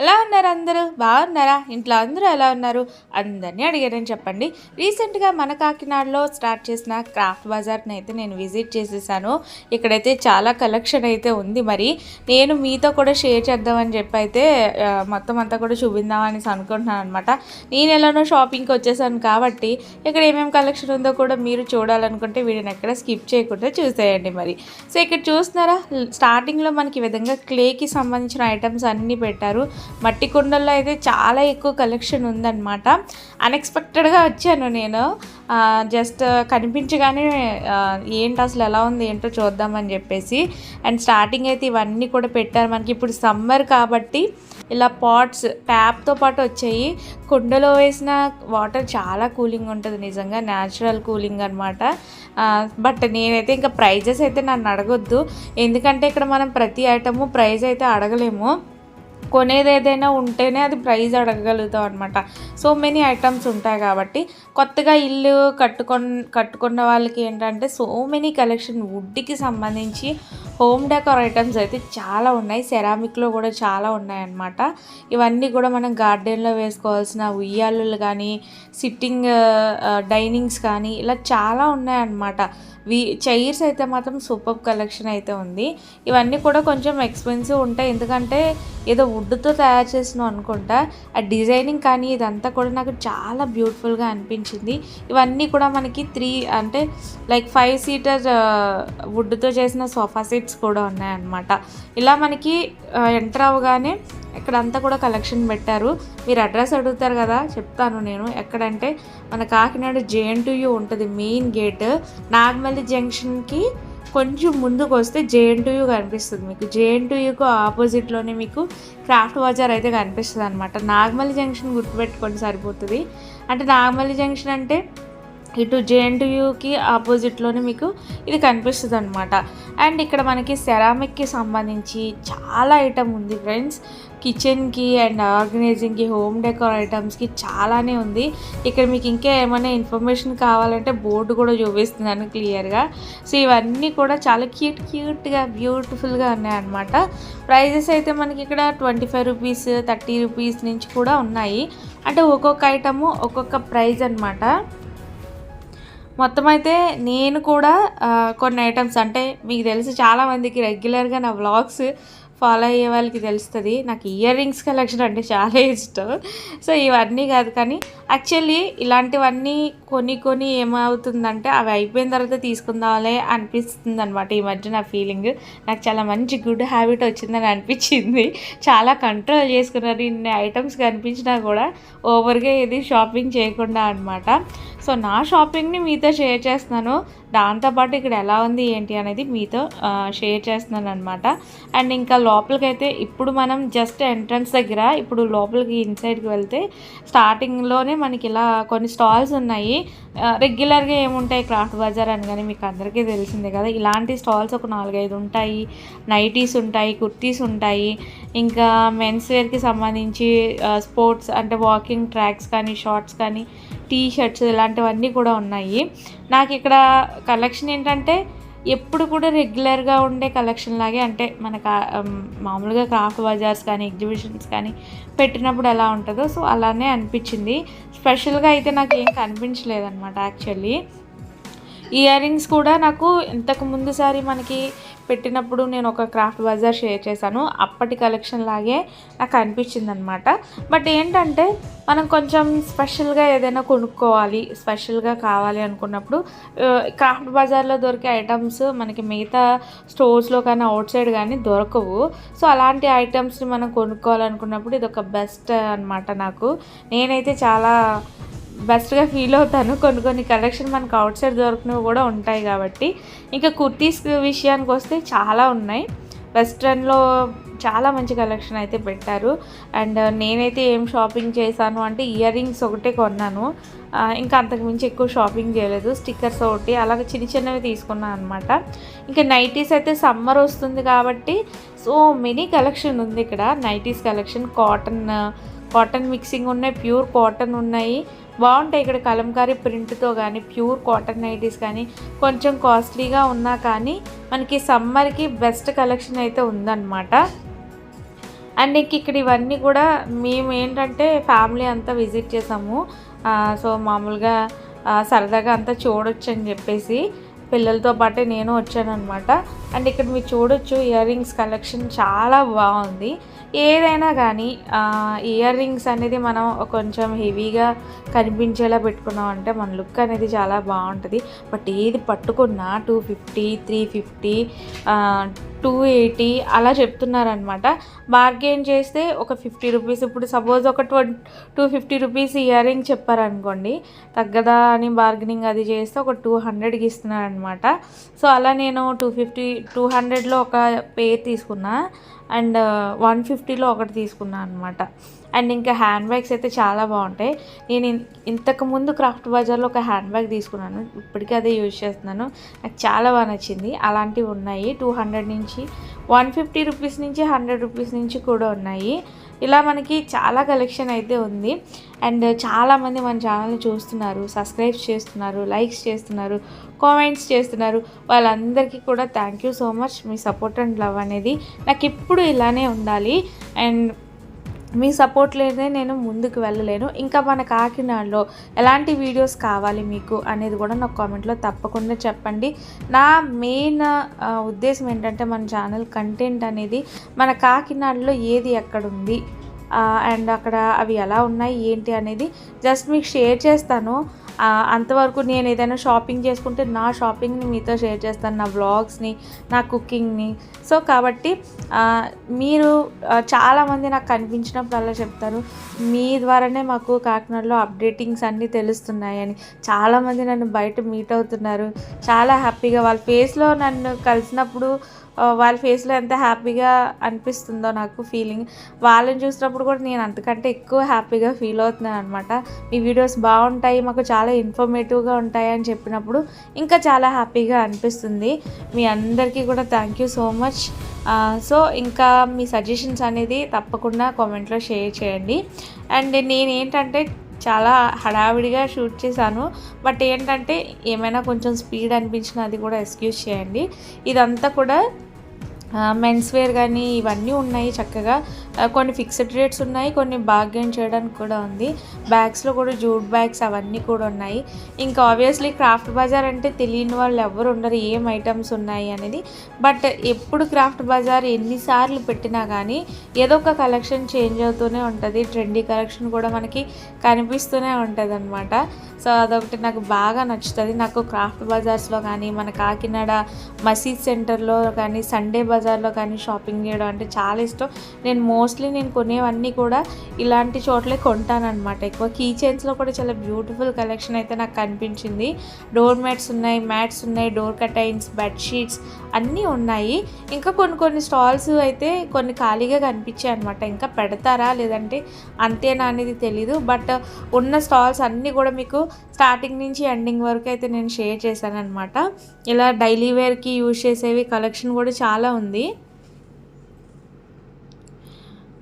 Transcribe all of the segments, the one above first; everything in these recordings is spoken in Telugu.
ఎలా ఉన్నారు అందరూ? బాగున్నారా? ఇంట్లో అందరూ ఎలా ఉన్నారు? అందరినీ అడిగారని చెప్పండి. రీసెంట్గా మన కాకినాడలో స్టార్ట్ చేసిన క్రాఫ్ట్ బజార్ని అయితే నేను విజిట్ చేసేసాను. ఇక్కడైతే చాలా కలెక్షన్ అయితే ఉంది మరి. నేను మీతో కూడా షేర్ చేద్దామని చెప్పి అయితే మొత్తం అంతా కూడా చూపిందామని అనుకుంటున్నాను అనమాట నేను ఎలానో షాపింగ్కి వచ్చేసాను కాబట్టి ఇక్కడ ఏమేమి కలెక్షన్ ఉందో కూడా మీరు చూడాలనుకుంటే వీడియోని ఎక్కడ స్కిప్ చేయకుండా చూసేయండి మరి. సో ఇక్కడ చూస్తున్నారా? స్టార్టింగ్లో మనకి ఈ విధంగా క్లేకి సంబంధించిన ఐటమ్స్ అన్నీ పెట్టారు. మట్టి కుండల్లో అయితే చాలా ఎక్కువ కలెక్షన్ ఉందన్నమాట. అన్ఎక్స్పెక్టెడ్గా వచ్చాను నేను. జస్ట్ కనిపించగానే ఏంటి అసలు ఎలా ఉంది ఏంటో చూద్దామని చెప్పేసి. అండ్ స్టార్టింగ్ అయితే ఇవన్నీ కూడా పెట్టారు మనకి. ఇప్పుడు సమ్మర్ కాబట్టి ఇలా పాట్స్ ట్యాప్తో పాటు వచ్చాయి. కుండలో వేసిన వాటర్ చాలా కూలింగ్ ఉంటుంది నిజంగా న్యాచురల్ కూలింగ్ అనమాట బట్ నేనైతే ఇంకా ప్రైజెస్ అయితే నన్ను అడగొద్దు. ఎందుకంటే ఇక్కడ మనం ప్రతి ఐటము ప్రైజ్ అయితే అడగలేము. కొనేది ఏదైనా ఉంటేనే అది ప్రైజ్ అడగగలుగుతాం అనమాట సో మెనీ ఐటమ్స్ ఉంటాయి కాబట్టి కొత్తగా ఇల్లు కట్టుకొన్ కట్టుకున్న వాళ్ళకి ఏంటంటే సో మెనీ కలెక్షన్ వుడ్కి సంబంధించి హోమ్ డెకోర్ ఐటమ్స్ అయితే చాలా ఉన్నాయి. సెరామిక్లో కూడా చాలా ఉన్నాయన్నమాట. ఇవన్నీ కూడా మనం గార్డెన్లో వేసుకోవాల్సిన ఉయ్యాలలు కానీ సిట్టింగ్ డైనింగ్స్ కానీ ఇలా చాలా ఉన్నాయన్నమాట. వి చైర్స్ అయితే మాత్రం సూపర్ కలెక్షన్ అయితే ఉంది. ఇవన్నీ కూడా కొంచెం ఎక్స్పెన్సివ్ ఉంటాయి. ఎందుకంటే ఏదో వుడ్తో తయారు చేసిన అనుకుంటా. ఆ డిజైనింగ్ కానీ ఇదంతా కూడా నాకు చాలా బ్యూటిఫుల్గా అనిపించింది. ఇవన్నీ కూడా మనకి త్రీ అంటే లైక్ ఫైవ్ సీటర్ వుడ్తో చేసిన సోఫా సెట్స్ కూడా ఉన్నాయన్నమాట. ఇలా మనకి ఎంటర్ అవ్వగానే ఇక్కడంతా కూడా కలెక్షన్ పెట్టారు. మీరు అడ్రస్ అడుగుతారు కదా చెప్తాను నేను. ఎక్కడంటే మన కాకినాడ జేఎన్టీయూ ఉంటుంది మెయిన్ గేట్ నాగమల్లి జంక్షన్కి కొంచెం ముందుకు వస్తే జేఎన్టీయూ కనిపిస్తుంది మీకు. జేఎన్టీయూకు ఆపోజిట్లోనే మీకు క్రాఫ్ట్ బజార్ అయితే కనిపిస్తుంది అనమాట నాగమల్లి జంక్షన్ గుర్తుపెట్టుకోండి సరిపోతుంది. అంటే నాగమల్లి జంక్షన్ అంటే ఇటు జేఎన్టీయూకి ఆపోజిట్లోనే మీకు ఇది కనిపిస్తుంది అనమాట అండ్ ఇక్కడ మనకి సెరామిక్కి సంబంధించి చాలా ఐటమ్ ఉంది ఫ్రెండ్స్. కిచెన్కి అండ్ ఆర్గనైజింగ్కి హోమ్ డెకోర్ ఐటమ్స్కి చాలానే ఉంది. ఇక్కడ మీకు ఇంకా ఏమైనా ఇన్ఫర్మేషన్ కావాలంటే బోర్డు కూడా చూపిస్తున్నాను క్లియర్గా. సో ఇవన్నీ కూడా చాలా క్యూట్ క్యూట్గా బ్యూటిఫుల్గా ఉన్నాయన్నమాట. ప్రైజెస్ అయితే మనకి ఇక్కడ twenty five rupees thirty rupees నుంచి కూడా ఉన్నాయి. అంటే ఒక్కొక్క ఐటము ఒక్కొక్క ప్రైజ్ అనమాట మొత్తం అయితే నేను కూడా కొన్ని ఐటమ్స్ అంటే మీకు తెలుసు చాలామందికి రెగ్యులర్గా నా వ్లాగ్స్ ఫాలో అయ్యే వాళ్ళకి తెలుస్తుంది. నాకు ఇయర్ రింగ్స్ కలెక్షన్ అంటే చాలా ఇష్టం. సో ఇవన్నీ కాదు కానీ యాక్చువల్లీ ఇలాంటివన్నీ కొన్ని కొన్ని ఏమవుతుందంటే అవి అయిపోయిన తర్వాత తీసుకుందాంలే అనిపిస్తుంది అనమాట ఈ మధ్య నా ఫీలింగ్ నాకు చాలా మంచి గుడ్ హ్యాబిట్ వచ్చిందని అనిపించింది. చాలా కంట్రోల్ చేసుకున్నారు ఇన్ని ఐటమ్స్ కనిపించినా కూడా ఓవర్గా ఏది షాపింగ్ చేయకుండా అనమాట సో నా షాపింగ్ని మీతో షేర్ చేస్తున్నాను. దాంతోపాటు ఇక్కడ ఎలా ఉంది ఏంటి అనేది మీతో షేర్ చేస్తున్నాను అనమాట అండ్ ఇంకా లోపలికైతే ఇప్పుడు మనం జస్ట్ ఎంట్రన్స్ దగ్గర ఇప్పుడు లోపలికి ఇన్సైడ్కి వెళ్తే స్టార్టింగ్లోనే మనకి ఇలా కొన్ని స్టాల్స్ ఉన్నాయి. రెగ్యులర్గా ఏముంటాయి క్రాఫ్ట్ బజార్ అని కానీ మీకు అందరికీ తెలిసిందే కదా. ఇలాంటి స్టాల్స్ ఒక నాలుగైదు ఉంటాయి నైటీస్ ఉంటాయి కుర్తీస్ ఉంటాయి. ఇంకా మెన్స్ వేర్కి సంబంధించి స్పోర్ట్స్ అంటే వాకింగ్ ట్రాక్స్ కానీ షార్ట్స్ కానీ టీ షర్ట్స్ ఇలాంటివన్నీ కూడా ఉన్నాయి. నాకు ఇక్కడ కలెక్షన్ ఏంటంటే ఎప్పుడు కూడా రెగ్యులర్గా ఉండే కలెక్షన్ లాగే అంటే మనకు మామూలుగా క్రాఫ్ట్ బజార్స్ కానీ ఎగ్జిబిషన్స్ కానీ పెట్టినప్పుడు ఎలా ఉంటుందో సో అలానే అనిపించింది. స్పెషల్గా అయితే నాకు ఏం కనిపించలేదన్నమాట యాక్చువల్లీ. ఇయర్ రింగ్స్ కూడా నాకు ఇంతకు ముందుసారి మనకి పెట్టినప్పుడు నేను ఒక క్రాఫ్ట్ బజార్ షేర్ చేశాను. అప్పటి కలెక్షన్ లాగే నాకు అనిపించింది అనమాట బట్ ఏంటంటే మనం కొంచెం స్పెషల్గా ఏదైనా కొనుక్కోవాలి స్పెషల్గా కావాలి అనుకున్నప్పుడు క్రాఫ్ట్ బజార్లో దొరికే ఐటమ్స్ మనకి మిగతా స్టోర్స్లో కానీ అవుట్ సైడ్ కానీ దొరకవు. సో అలాంటి ఐటమ్స్ని మనం కొనుక్కోవాలనుకున్నప్పుడు ఇది ఒక బెస్ట్ అనమాట నాకు. నేనైతే చాలా బెస్ట్గా ఫీల్ అవుతాను. కొన్ని కొన్ని కలెక్షన్ మనకు అవుట్ సైడ్ దొరికినవి కూడా ఉంటాయి కాబట్టి. ఇంకా కుర్తీస్ విషయానికి వస్తే చాలా ఉన్నాయి. వెస్ట్రన్లో చాలా మంచి కలెక్షన్ అయితే పెట్టారు. అండ్ నేనైతే ఏం షాపింగ్ చేశాను అంటే ఇయర్ రింగ్స్ ఒకటే కొన్నాను. ఇంకా అంతకుమించి ఎక్కువ షాపింగ్ చేయలేదు. స్టిక్కర్స్ ఒకటి అలాగే చిన్న చిన్నవి తీసుకున్నాను అనమాట ఇంకా నైటీస్ అయితే సమ్మర్ వస్తుంది కాబట్టి సో మెనీ కలెక్షన్ ఉంది ఇక్కడ. Nighties collection cotton cotton mixing ఉన్నాయి ప్యూర్ కాటన్ ఉన్నాయి. బాగుంటాయి ఇక్కడ కలంకారీ ప్రింట్తో కానీ ప్యూర్ కాటన్ నైటీస్ కానీ కొంచెం కాస్ట్లీగా ఉన్నా కానీ మనకి సమ్మర్కి బెస్ట్ కలెక్షన్ అయితే ఉందన్నమాట. అండ్ ఇంక ఇక్కడ ఇవన్నీ కూడా మేము ఏంటంటే ఫ్యామిలీ అంతా విజిట్ చేసాము. సో మామూలుగా సరదాగా అంతా చూడొచ్చు అని చెప్పేసి పిల్లలతో పాటే నేను వచ్చాను అనమాట అండ్ ఇక్కడ మీరు చూడొచ్చు ఇయర్ రింగ్స్ కలెక్షన్ చాలా బాగుంది. ఏదైనా కానీ ఇయర్ రింగ్స్ అనేది మనం కొంచెం హెవీగా కనిపించేలా పెట్టుకున్నాం అంటే మన లుక్ అనేది చాలా బాగుంటుంది. బట్ ఏది పట్టుకున్నా two fifty three fifty two eighty అలా చెప్తున్నారనమాట బార్గెన్ చేస్తే ఒక ఫిఫ్టీ రూపీస్ ఇప్పుడు సపోజ్ ఒక twenty two fifty rupees earring చెప్పారనుకోండి తగ్గదా అని బార్గెనింగ్ అది చేస్తే ఒక టూ హండ్రెడ్కి ఇస్తున్నారనమాట సో అలా నేను టూ ఫిఫ్టీ టూ హండ్రెడ్లో ఒక పేర్ తీసుకున్నా అండ్ వన్ ఫిఫ్టీలో ఒకటి తీసుకున్నాను అనమాట అండ్ ఇంకా హ్యాండ్ బ్యాగ్స్ అయితే చాలా బాగుంటాయి. నేను ఇన్- ఇంతకు ముందు క్రాఫ్ట్ బజార్లో ఒక హ్యాండ్ బ్యాగ్ తీసుకున్నాను. ఇప్పటికీ అదే యూజ్ చేస్తున్నాను. నాకు చాలా బాగా నచ్చింది. అలాంటివి ఉన్నాయి. టూ హండ్రెడ్ నుంచి వన్ ఫిఫ్టీ రూపీస్ నుంచి హండ్రెడ్ రూపీస్ నుంచి కూడా ఉన్నాయి. ఇలా మనకి చాలా కలెక్షన్ అయితే ఉంది. అండ్ చాలామంది మన ఛానల్ని చూస్తున్నారు సబ్స్క్రైబ్ చేస్తున్నారు లైక్స్ చేస్తున్నారు. కామెంట్స్ చేస్తున్నారు. వాళ్ళందరికీ కూడా థ్యాంక్ యూ సో మచ్ మీ సపోర్ట్ అండ్ లవ్ అనేది నాకు ఇప్పుడు ఇలానే ఉండాలి. అండ్ మీ సపోర్ట్ లేదే నేను ముందుకు వెళ్ళలేను. ఇంకా మన కాకినాడలో ఎలాంటి వీడియోస్ కావాలి మీకు అనేది కూడా నాకు కామెంట్లో తప్పకుండా చెప్పండి. నా మెయిన్ ఉద్దేశం ఏంటంటే మన ఛానల్ కంటెంట్ అనేది మన కాకినాడలో ఏది ఎక్కడ ఉంది? అండ్ అక్కడ అవి ఎలా ఉన్నాయి? ఏంటి అనేది జస్ట్ మీకు షేర్ చేస్తాను. అంతవరకు నేను ఏదైనా షాపింగ్ చేసుకుంటే నా షాపింగ్ని మీతో షేర్ చేస్తాను నా వ్లాగ్స్ని నా కుకింగ్ని. సో కాబట్టి మీరు చాలామంది నాకు కనిపించినప్పుడు అలా చెప్తారు మీ ద్వారానే మాకు కాకినాడలో అప్డేటింగ్స్ అన్నీ తెలుస్తున్నాయని. చాలామంది నన్ను బయట మీట్ అవుతున్నారు చాలా హ్యాపీగా. వాళ్ళ ఫేస్లో నన్ను కలిసినప్పుడు వాళ్ళ ఫేస్లో ఎంత హ్యాపీగా అనిపిస్తుందో నాకు ఫీలింగ్. వాళ్ళని చూసినప్పుడు కూడా నేను అంతకంటే ఎక్కువ హ్యాపీగా ఫీల్ అవుతున్నాను అనమాట మీ వీడియోస్ బాగుంటాయి మాకు చాలా ఇన్ఫర్మేటివ్గా ఉంటాయి అని చెప్పినప్పుడు ఇంకా చాలా హ్యాపీగా అనిపిస్తుంది. మీ అందరికీ కూడా thank you so much. So ఇంకా మీ సజెషన్స్ అనేది తప్పకుండా కామెంట్లో షేర్ చేయండి. అండ్ నేనేంటంటే చాలా హడావిడిగా షూట్ చేశాను. బట్ ఏంటంటే ఏమైనా కొంచెం స్పీడ్ అనిపించినా అది కూడా ఎక్స్క్యూజ్ చేయండి. ఇదంతా కూడా మెన్స్ వేర్ కానీ ఇవన్నీ ఉన్నాయి చక్కగా. కొన్ని ఫిక్స్డ్ రేట్స్ ఉన్నాయి కొన్ని బార్గెన్ చేయడానికి కూడా ఉంది. బ్యాగ్స్లో కూడా జూట్ బ్యాగ్స్ అవన్నీ కూడా ఉన్నాయి. ఇంకా ఆబ్వియస్లీ క్రాఫ్ట్ బజార్ అంటే తెలియని వాళ్ళు ఎవరు ఉండరు ఏం ఐటమ్స్ ఉన్నాయి అనేది. బట్ ఎప్పుడు క్రాఫ్ట్ బజార్ ఎన్నిసార్లు పెట్టినా కానీ ఏదో ఒక కలెక్షన్ చేంజ్ అవుతూనే ఉంటుంది. ట్రెండీ కలెక్షన్ కూడా మనకి కనిపిస్తూనే ఉంటుంది అనమాట సో అదొకటి నాకు బాగా నచ్చుతుంది. నాకు క్రాఫ్ట్ బజార్స్లో కానీ మన కాకినాడ మసీద్ సెంటర్లో కానీ సండే బజార్లో కానీ షాపింగ్ చేయడం అంటే చాలా ఇష్టం. నేను మోస్ట్ మోస్ట్లీ నేను కొనేవన్నీ కూడా ఇలాంటి చోట్లే కొంటానన్నమాట. ఎక్కువ కీ చైన్స్లో కూడా చాలా బ్యూటిఫుల్ కలెక్షన్ అయితే నాకు కనిపించింది. డోర్ మ్యాట్స్ ఉన్నాయి మ్యాట్స్ ఉన్నాయి డోర్ కటైన్స్ బెడ్షీట్స్ అన్నీ ఉన్నాయి. ఇంకా కొన్ని కొన్ని స్టాల్స్ అయితే కొన్ని ఖాళీగా కనిపించాయి అనమాట ఇంకా పెడతారా లేదంటే అంతేనా అనేది తెలీదు. బట్ ఉన్న స్టాల్స్ అన్నీ కూడా మీకు స్టార్టింగ్ నుంచి ఎండింగ్ వరకు అయితే నేను షేర్ చేశాను అనమాట ఇలా డైలీ వేర్కి యూజ్ చేసేవి కలెక్షన్ కూడా చాలా ఉంది.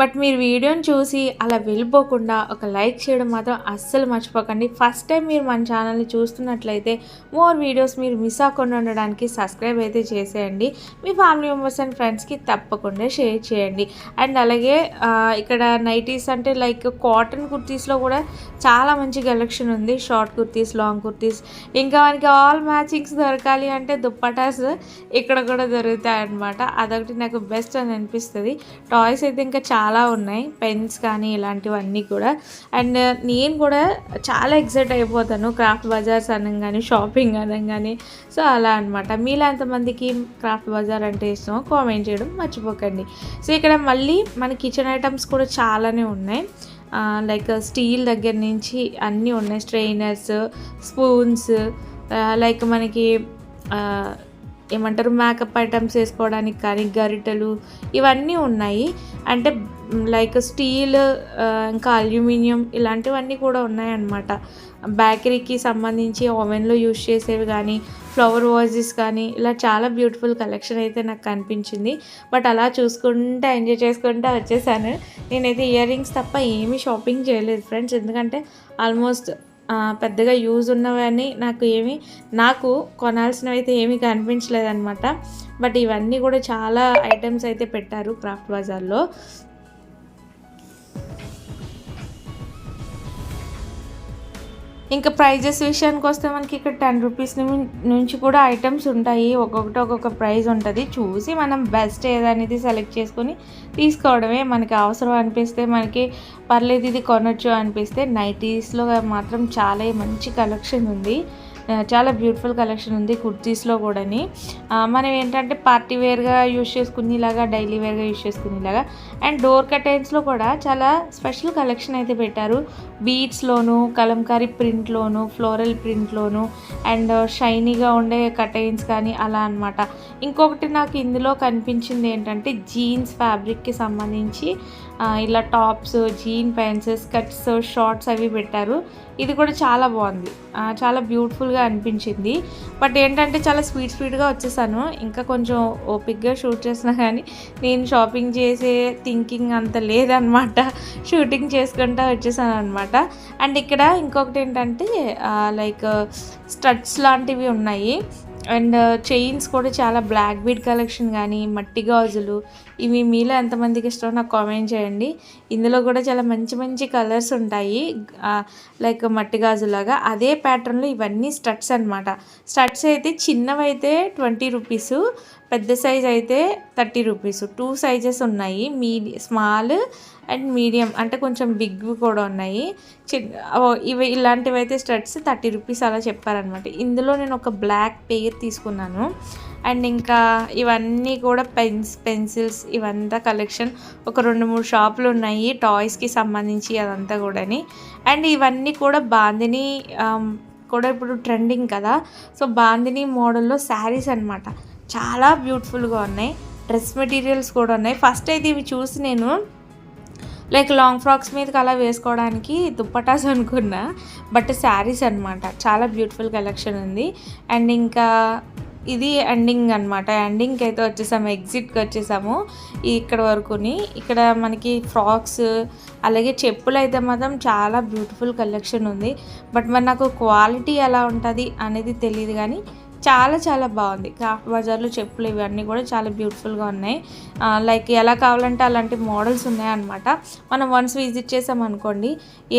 బట్ మీరు వీడియోని చూసి అలా వెళ్ళిపోకుండా ఒక లైక్ చేయడం మాత్రం అస్సలు మర్చిపోకండి. ఫస్ట్ టైం మీరు మన ఛానల్ని చూస్తున్నట్లయితే మోర్ వీడియోస్ మీరు మిస్ అవ్వకుండా ఉండడానికి సబ్స్క్రైబ్ అయితే చేసేయండి. మీ ఫ్యామిలీ మెంబర్స్ అండ్ ఫ్రెండ్స్కి తప్పకుండా షేర్ చేయండి. అండ్ అలాగే ఇక్కడ నైటీస్ అంటే లైక్ కాటన్ కుర్తీస్లో కూడా చాలా మంచి కలెక్షన్ ఉంది. Short kurtis long kurtis. ఇంకా మనకి ఆల్ మ్యాచింగ్స్ దొరకాలి అంటే దుప్పటాస్ ఇక్కడ కూడా దొరుకుతాయి అనమాట అదొకటి నాకు బెస్ట్ అని అనిపిస్తుంది. టాయ్స్ అయితే ఇంకా చాలా చాలా ఉన్నాయి. పెన్స్ కానీ ఇలాంటివన్నీ కూడా. అండ్ నేను కూడా చాలా ఎక్సైట్ అయిపోతాను. క్రాఫ్ట్ బజార్స్ అనగానే షాపింగ్ అనగానే. సో అలా అనమాట మీలో ఎంతమందికి క్రాఫ్ట్ బజార్ అంటే ఇష్టమో కామెంట్ చేయడం మర్చిపోకండి. సో ఇక్కడ మళ్ళీ మన కిచెన్ ఐటమ్స్ కూడా చాలానే ఉన్నాయి. లైక్ స్టీల్ దగ్గర నుంచి అన్నీ ఉన్నాయి. స్ట్రైనర్స్ స్పూన్స్ లైక్ మనకి ఏమంటారు మేకప్ ఐటమ్స్ వేసుకోవడానికి కానీ గరిటెలు ఇవన్నీ ఉన్నాయి. అంటే లైక్ స్టీల్ ఇంకా అల్యూమినియం ఇలాంటివన్నీ కూడా ఉన్నాయన్నమాట. బేకరీకి సంబంధించి ఓవెన్లో యూజ్ చేసేవి కానీ ఫ్లవర్ వాజెస్ కానీ ఇలా చాలా బ్యూటిఫుల్ కలెక్షన్ అయితే నాకు కనిపించింది బట్ అలా చూసుకుంటా ఎంజాయ్ చేసుకుంటా వచ్చేసాను. నేనైతే ఇయర్ రింగ్స్ తప్ప ఏమీ షాపింగ్ చేయలేదు ఫ్రెండ్స్ ఎందుకంటే ఆల్మోస్ట్ పెద్దగా యూజ్ ఉన్నవని నాకు ఏమి నాకు కొనాల్సినవి అయితే ఏమీ కనిపించలేదన్నమాట. బట్ ఇవన్నీ కూడా చాలా ఐటమ్స్ అయితే పెట్టారు క్రాఫ్ట్ బజార్లో. ఇంకా ప్రైజెస్ విషయానికి వస్తే మనకి ఇక్కడ టెన్ రూపీస్ నుంచి కూడా ఐటమ్స్ ఉంటాయి. ఒక్కొక్కటి ఒక్కొక్క ప్రైస్ ఉంటుంది. చూసి మనం బెస్ట్ ఏదనేది సెలెక్ట్ చేసుకొని తీసుకోవడమే మనకి అవసరం అనిపిస్తే మనకి పర్లేదు ఇది కొనొచ్చు అనిపిస్తే నైటీస్లో మాత్రం చాలా మంచి కలెక్షన్ ఉంది. చాలా బ్యూటిఫుల్ కలెక్షన్ ఉంది కుర్తీస్లో కూడాని. మనం ఏంటంటే పార్టీ వేర్గా యూస్ చేసుకునేలాగా డైలీ వేర్గా యూస్ చేసుకునేలాగా. అండ్ డోర్ కటైన్స్లో కూడా చాలా స్పెషల్ కలెక్షన్ అయితే పెట్టారు. బీడ్స్లోను కలంకారీ ప్రింట్లోను ఫ్లోరల్ ప్రింట్లోను అండ్ షైనీగా ఉండే కటైన్స్ కానీ అలా అన్నమాట. ఇంకొకటి నాకు ఇందులో కనిపించింది ఏంటంటే జీన్స్ ఫ్యాబ్రిక్కి సంబంధించి ఇలా tops jean pants skirts shorts అవి పెట్టారు. ఇది కూడా చాలా బాగుంది. చాలా బ్యూటిఫుల్గా అనిపించింది. బట్ ఏంటంటే చాలా స్వీట్ స్వీట్గా వచ్చేసాను. ఇంకా కొంచెం ఓపిక్గా షూట్ చేసినా కానీ నేను షాపింగ్ చేసే థింకింగ్ అంత లేదనమాట. షూటింగ్ చేసుకుంటా వచ్చేసాను అనమాట. అండ్ ఇక్కడ ఇంకొకటి ఏంటంటే లైక్ స్టడ్స్ లాంటివి ఉన్నాయి. అండ్ uh, చైన్స్ కూడా చాలా బ్లాక్ బీడ్ కలెక్షన్ కానీ మట్టి గాజులు ఇవి మీలో ఎంతమందికి ఇష్టం నాకు కామెంట్ చేయండి. ఇందులో కూడా చాలా మంచి మంచి కలర్స్ ఉంటాయి. Uh, లైక్ మట్టి గాజులాగా. అదే ప్యాటర్న్లో ఇవన్నీ స్టడ్స్ అనమాట స్టడ్స్ అయితే చిన్నవైతే ట్వంటీ రూపీస్ పెద్ద సైజ్ అయితే థర్టీ రూపీస్. టూ సైజెస్ ఉన్నాయి. మీ స్మాల్ అండ్ మీడియం అంటే కొంచెం బిగ్ కూడా ఉన్నాయి. ఇవి ఇలాంటివి అయితే స్టడ్స్ థర్టీ రూపీస్ అలా చెప్పారనమాట ఇందులో నేను ఒక బ్లాక్ పేర్ తీసుకున్నాను. అండ్ ఇంకా ఇవన్నీ కూడా పెన్స్ పెన్సిల్స్ ఇవంతా కలెక్షన్ ఒక రెండు మూడు షాపులు ఉన్నాయి. టాయ్స్కి సంబంధించి అదంతా కూడాని. అండ్ ఇవన్నీ కూడా బాందిని కూడా ఇప్పుడు ట్రెండింగ్ కదా. సో బాందిని మోడల్లో శారీస్ అనమాట చాలా బ్యూటిఫుల్గా ఉన్నాయి. డ్రెస్ మెటీరియల్స్ కూడా ఉన్నాయి. ఫస్ట్ అయితే ఇవి చూసి నేను లైక్ లాంగ్ ఫ్రాక్స్ మీదకి అలా వేసుకోవడానికి దుప్పటాస్ అనుకున్నా. బట్ శారీస్ అన్నమాట. చాలా బ్యూటిఫుల్ కలెక్షన్ ఉంది. అండ్ ఇంకా ఇది ఎండింగ్ అనమాట ఎండింగ్కి అయితే వచ్చేసాము. ఎగ్జిట్కి వచ్చేసాము. ఇక్కడ వరకుని. ఇక్కడ మనకి ఫ్రాక్స్ అలాగే చెప్పులు అయితే మాత్రం చాలా బ్యూటిఫుల్ కలెక్షన్ ఉంది. బట్ మరి నాకు క్వాలిటీ ఎలా ఉంటుంది అనేది తెలియదు కానీ చాలా చాలా బాగుంది. క్రాఫ్ట్ బజార్లో చెప్పులు ఇవన్నీ కూడా చాలా బ్యూటిఫుల్గా ఉన్నాయి. లైక్ ఎలా కావాలంటే అలాంటి మోడల్స్ ఉన్నాయన్నమాట. మనం వన్స్ విజిట్ చేసామనుకోండి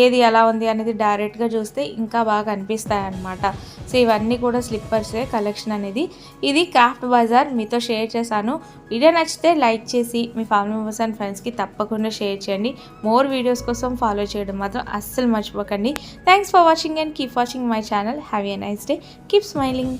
ఏది ఎలా ఉంది అనేది డైరెక్ట్గా చూస్తే ఇంకా బాగా అనిపిస్తాయి అన్నమాట సో ఇవన్నీ కూడా స్లిప్పర్సే కలెక్షన్ అనేది. ఇది క్రాఫ్ట్ బజార్ మీతో షేర్ చేశాను. వీడియో నచ్చితే లైక్ చేసి మీ ఫ్యామిలీ మెంబర్స్ అండ్ ఫ్రెండ్స్కి తప్పకుండా షేర్ చేయండి. మోర్ వీడియోస్ కోసం ఫాలో చేయడం మాత్రం అస్సలు మర్చిపోకండి. Thanks for watching and keep watching my channel have a nice day keep smiling